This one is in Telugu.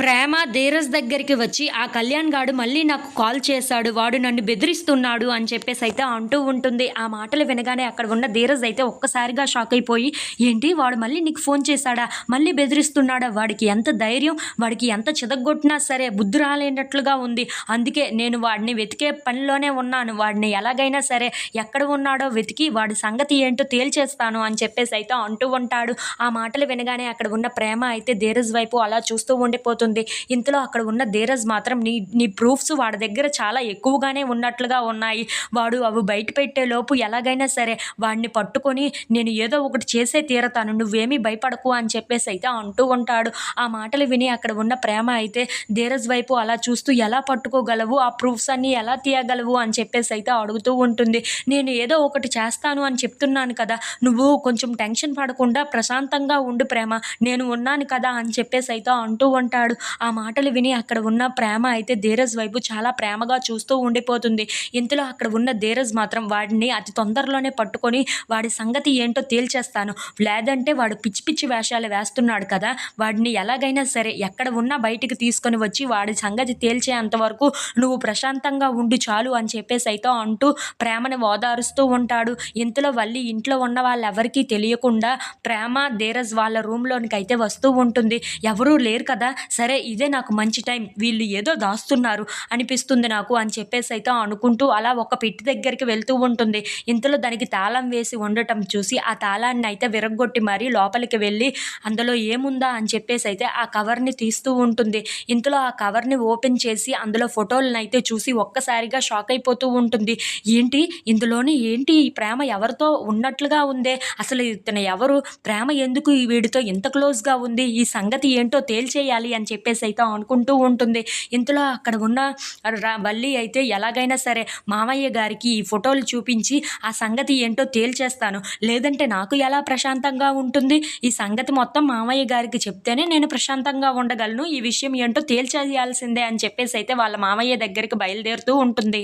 ప్రేమ ధీరజ్ దగ్గరికి వచ్చి ఆ కళ్యాణ్ గాడు మళ్ళీ నాకు కాల్ చేశాడు వాడు నన్ను బెదిరిస్తున్నాడు అని చెప్పేసి అయితే అంటూ ఉంటుంది. ఆ మాటలు వినగానే అక్కడ ఉన్న ధీరజ్ అయితే ఒక్కసారిగా షాక్ అయిపోయి ఏంటి వాడు మళ్ళీ నీకు ఫోన్ చేశాడా? మళ్ళీ బెదిరిస్తున్నాడా? వాడికి ఎంత ధైర్యం వాడికి ఎంత చిదగొట్టినా సరే బుద్ధి రాలేనట్లుగా ఉంది. అందుకే నేను వాడిని వెతికే పనిలోనే ఉన్నాను. వాడిని ఎలాగైనా సరే ఎక్కడ ఉన్నాడో వెతికి వాడి సంగతి ఏంటో తేల్చేస్తాను అని చెప్పేసి అయితే అంటూ ఉంటాడు. ఆ మాటలు వినగానే అక్కడ ఉన్న ప్రేమ అయితే ధీరజ్ వైపు అలా చూస్తూ ఉండిపోతుంది. ఇంతలో అక్కడ ఉన్న ధీరజ్ మాత్రం నీ నీ ప్రూఫ్స్ వాడి దగ్గర చాలా ఎక్కువగానే ఉన్నట్లుగా ఉన్నాయి. వాడు అవి బయట పెట్టే లోపు ఎలాగైనా సరే వాడిని పట్టుకొని నేను ఏదో ఒకటి చేసే తీరతాను నువ్వేమీ భయపడకు అని చెప్పేసి అయితే అంటూ ఉంటాడు. ఆ మాటలు విని అక్కడ ఉన్న ప్రేమ అయితే ధీరజ్ వైపు అలా చూస్తూ ఎలా పట్టుకోగలవు ఆ ప్రూఫ్స్ అన్నీ ఎలా తీయగలవు అని చెప్పేసి అయితే అడుగుతూ ఉంటుంది. నేను ఏదో ఒకటి చేస్తాను అని చెప్తున్నాను కదా నువ్వు కొంచెం టెన్షన్ పడకుండా ప్రశాంతంగా ఉండు ప్రేమ నేను ఉన్నాను కదా అని చెప్పేసి అయితే అంటూ ఉంటాడు. ఆ మాటలు విని అక్కడ ఉన్న ప్రేమ అయితే ధీరజ్ వైపు చాలా ప్రేమగా చూస్తూ ఉండిపోతుంది. ఇంతలో అక్కడ ఉన్న ధీరజ్ మాత్రం వాడిని అతి తొందరలోనే పట్టుకొని వాడి సంగతి ఏంటో తేల్చేస్తాను. లేదంటే వాడు పిచ్చి పిచ్చి వేషాలు వేస్తున్నాడు కదా వాడిని ఎలాగైనా సరే ఎక్కడ ఉన్నా బయటికి తీసుకొని వచ్చి వాడి సంగతి తేల్చేంత వరకు నువ్వు ప్రశాంతంగా ఉండు చాలు అని చెప్పేసి అయితే అంటూ ప్రేమను ఓదారుస్తూ ఉంటాడు. ఇంతలో వల్లి ఇంట్లో ఉన్న వాళ్ళెవరికీ తెలియకుండా ప్రేమ ధీరజ్ వాళ్ళ రూమ్లోనికి అయితే వస్తూ ఉంటుంది. ఎవరూ లేరు కదా సరే ఇదే నాకు మంచి టైం వీళ్ళు ఏదో దాస్తున్నారు అనిపిస్తుంది నాకు అని చెప్పేసి అయితే అనుకుంటూ అలా ఒక పెట్టి దగ్గరికి వెళ్తూ ఉంటుంది. ఇంతలో దానికి తాళం వేసి ఉండటం చూసి ఆ తాళాన్ని అయితే విరగొట్టి మరీ లోపలికి వెళ్ళి అందులో ఏముందా అని చెప్పేసి అయితే ఆ కవర్ని తీస్తూ ఉంటుంది. ఇంతలో ఆ కవర్ని ఓపెన్ చేసి అందులో ఫోటోలను అయితే చూసి ఒక్కసారిగా షాక్ అయిపోతూ ఉంటుంది. ఏంటి? ఇందులోని ఏంటి? ఈ ప్రేమ ఎవరితో ఉన్నట్లుగా ఉందే? అసలు ఇతను ఎవరు? ప్రేమ ఎందుకు ఈ వీడితో ఇంత క్లోజ్గా ఉంది? ఈ సంగతి ఏంటో తేల్చేయాలి అని చెప్పి చెప్పేసి అయితే అనుకుంటూ ఉంటుంది. ఇంతలో అక్కడ ఉన్న రా- వల్లి అయితే ఎలాగైనా సరే మామయ్య గారికి ఈ ఫోటోలు చూపించి ఆ సంగతి ఏంటో తేల్చేస్తాను. లేదంటే నాకు ఎలా ప్రశాంతంగా ఉంటుంది? ఈ సంగతి మొత్తం మామయ్య గారికి చెప్తేనే నేను ప్రశాంతంగా ఉండగలను. ఈ విషయం ఏంటో తేల్చేయాల్సిందే అని చెప్పేసి అయితే వాళ్ళ మామయ్య దగ్గరికి బయలుదేరుతూ ఉంటుంది.